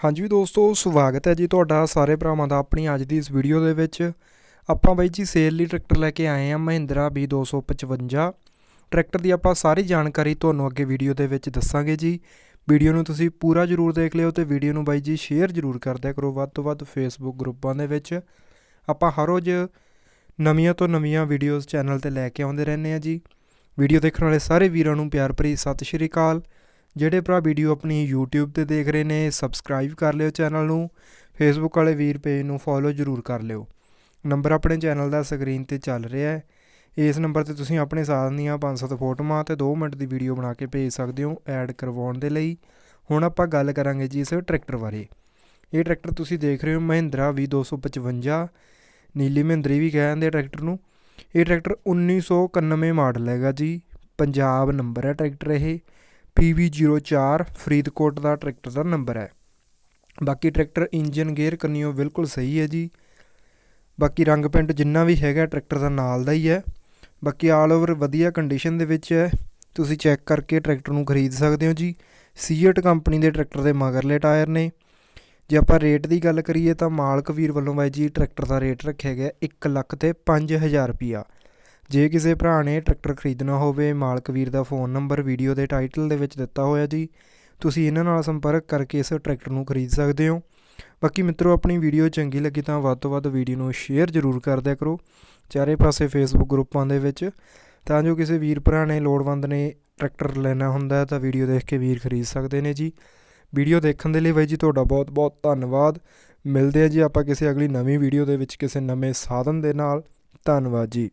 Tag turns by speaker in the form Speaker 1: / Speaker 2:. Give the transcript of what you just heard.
Speaker 1: ਹਾਂਜੀ ਦੋਸਤੋ, ਸਵਾਗਤ ਹੈ ਜੀ ਤੁਹਾਡਾ ਸਾਰੇ ਭਰਾਵਾਂ ਦਾ ਆਪਣੀ ਅੱਜ ਦੀ ਇਸ ਵੀਡੀਓ ਦੇ ਵਿੱਚ। ਆਪਾਂ ਬਾਈ ਜੀ ਸੇਲ ਲਈ ਟਰੈਕਟਰ ਲੈ ਕੇ ਆਏ ਹਾਂ ਮਹਿੰਦਰਾ B255 ਟਰੈਕਟਰ ਦੀ ਆਪਾਂ ਸਾਰੀ ਜਾਣਕਾਰੀ ਤੁਹਾਨੂੰ ਅੱਗੇ ਵੀਡੀਓ ਦੇ ਵਿੱਚ ਦੱਸਾਂਗੇ ਜੀ। ਵੀਡੀਓ ਨੂੰ ਤੁਸੀਂ ਪੂਰਾ ਜ਼ਰੂਰ ਦੇਖ ਲਿਓ ਤੇ ਵੀਡੀਓ ਨੂੰ ਬਾਈ ਜੀ ਸ਼ੇਅਰ ਜ਼ਰੂਰ ਕਰਦਿਆ ਕਰੋ ਵੱਧ ਤੋਂ ਵੱਧ ਫੇਸਬੁੱਕ ਗਰੁੱਪਾਂ ਦੇ ਵਿੱਚ। ਆਪਾਂ ਹਰ ਰੋਜ਼ ਨਵੀਆਂ ਤੋਂ ਨਵੀਆਂ ਵੀਡੀਓਜ਼ ਚੈਨਲ ਤੇ ਲੈ ਕੇ ਆਉਂਦੇ ਰਹਿੰਦੇ ਆ ਜੀ। ਵੀਡੀਓ ਦੇਖਣ ਵਾਲੇ ਸਾਰੇ ਵੀਰਾਂ ਨੂੰ ਪਿਆਰ ਭਰੀ ਸਤਿ ਸ਼੍ਰੀ ਅਕਾਲ। ਜਿਹੜੇ ਭਰਾ ਵੀਡੀਓ ਆਪਣੀ YouTube ਤੇ ਦੇਖ ਰਹੇ ਨੇ ਸਬਸਕ੍ਰਾਈਬ ਕਰ ਲਿਓ ਚੈਨਲ ਨੂੰ ਫੇਸਬੁੱਕ ਵਾਲੇ ਵੀਰ ਪੇਜ ਨੂੰ ਫੋਲੋ ਜ਼ਰੂਰ ਕਰ ਲਿਓ। ਨੰਬਰ ਆਪਣੇ ਚੈਨਲ ਦਾ ਸਕਰੀਨ ਤੇ ਚੱਲ ਰਿਹਾ ਹੈ। ਇਸ ਨੰਬਰ ਤੇ ਤੁਸੀਂ ਆਪਣੇ ਸਾਥ ਦੀਆਂ 500 ਫੋਟੋਆਂ ਤੇ 2 ਮਿੰਟ ਦੀ ਵੀਡੀਓ ਬਣਾ ਕੇ ਭੇਜ ਸਕਦੇ ਹੋ ਐਡ ਕਰਵਾਉਣ ਦੇ ਲਈ। ਹੁਣ ਆਪਾਂ ਗੱਲ ਕਰਾਂਗੇ ਜੀ ਇਸ ਟਰੈਕਟਰ ਬਾਰੇ। ਇਹ ਟਰੈਕਟਰ ਤੁਸੀਂ ਦੇਖ ਰਹੇ ਹੋ ਮਹਿੰਦਰਾ V255 ਨੀਲੀ ਮਹਿੰਦਰੀ ਵੀ ਕਹਿੰਦੇ ਟਰੈਕਟਰ ਨੂੰ। ਇਹ ਟਰੈਕਟਰ 1991 ਮਾਡਲ ਹੈਗਾ ਜੀ, ਪੰਜਾਬ ਨੰਬਰ ਹੈ ਟਰੈਕਟਰ ਇਹ। PV04 ਫਰੀਦਕੋਟ ਦਾ ਟਰੈਕਟਰ ਦਾ ਨੰਬਰ ਹੈ। ਬਾਕੀ ਟਰੈਕਟਰ ਇੰਜਨ ਗੇਅਰ ਕੰਨਿਓ ਬਿਲਕੁਲ ਸਹੀ ਹੈ ਜੀ। ਬਾਕੀ ਰੰਗ ਪੈਂਟ ਜਿੰਨਾ ਵੀ ਹੈਗਾ ਟਰੈਕਟਰ ਦਾ ਨਾਲ ਦਾ ਹੀ ਹੈ। ਬਾਕੀ ਆਲ ਓਵਰ ਵਧੀਆ ਕੰਡੀਸ਼ਨ ਦੇ ਵਿੱਚ ਹੈ। ਤੁਸੀਂ ਚੈੱਕ ਕਰਕੇ ਟਰੈਕਟਰ ਨੂੰ ਖਰੀਦ ਸਕਦੇ ਹੋ ਜੀ। ਸੀਏਟ ਕੰਪਨੀ ਦੇ ਟਰੈਕਟਰ ਦੇ ਮਗਰਲੇ ਟਾਇਰ ਨੇ। ਜੇ ਆਪਾਂ ਰੇਟ ਦੀ ਗੱਲ ਕਰੀਏ ਤਾਂ ਮਾਲਕ ਵੀਰ ਵੱਲੋਂ ਬਾਈ ਜੀ ਟਰੈਕਟਰ ਦਾ ਰੇਟ ਰੱਖਿਆ ਗਿਆ 1 ਲੱਖ ਤੇ 5000 ਰੁਪਿਆ ਜੇ ਕਿਸੇ ਭਰਾ ਨੇ ਟਰੈਕਟਰ ਖਰੀਦਣਾ ਹੋਵੇ, ਮਾਲਕ ਵੀਰ ਦਾ ਫੋਨ ਨੰਬਰ, ਵੀਡੀਓ ਦੇ ਟਾਈਟਲ ਦੇ ਵਿੱਚ ਦਿੱਤਾ ਹੋਇਆ ਜੀ, ਤੁਸੀਂ ਇਹਨਾਂ ਨਾਲ ਸੰਪਰਕ ਕਰਕੇ ਇਸ ਟਰੈਕਟਰ ਨੂੰ ਖਰੀਦ ਸਕਦੇ ਹੋ। ਬਾਕੀ ਮਿੱਤਰੋ, ਆਪਣੀ ਵੀਡੀਓ ਚੰਗੀ ਲੱਗੀ ਤਾਂ ਵੱਧ ਤੋਂ ਵੱਧ ਵੀਡੀਓ ਨੂੰ ਸ਼ੇਅਰ ਜ਼ਰੂਰ ਕਰ ਦਿਆ ਕਰੋ ਚਾਰੇ ਪਾਸੇ ਫੇਸਬੁੱਕ ਗਰੁੱਪਾਂ ਦੇ ਵਿੱਚ। ਤਾਂ ਜੋ ਕਿਸੇ ਵੀਰ ਭਰਾ ਨੇ ਲੋੜਵੰਦ ਨੇ ਟਰੈਕਟਰ ਲੈਣਾ ਹੁੰਦਾ ਤਾਂ ਵੀਡੀਓ ਦੇਖ ਕੇ ਵੀਰ ਖਰੀਦ ਸਕਦੇ ਨੇ ਜੀ। ਵੀਡੀਓ ਦੇਖਣ ਦੇ ਲਈ ਬਾਈ ਜੀ, ਤੁਹਾਡਾ ਬਹੁਤ ਬਹੁਤ ਧੰਨਵਾਦ। ਮਿਲਦੇ ਆ ਜੀ ਆਪਾਂ ਕਿਸੇ ਅਗਲੀ ਨਵੀਂ ਵੀਡੀਓ ਦੇ ਵਿੱਚ ਕਿਸੇ ਨਵੇਂ ਸਾਧਨ ਦੇ ਨਾਲ। ਧੰਨਵਾਦ ਜੀ।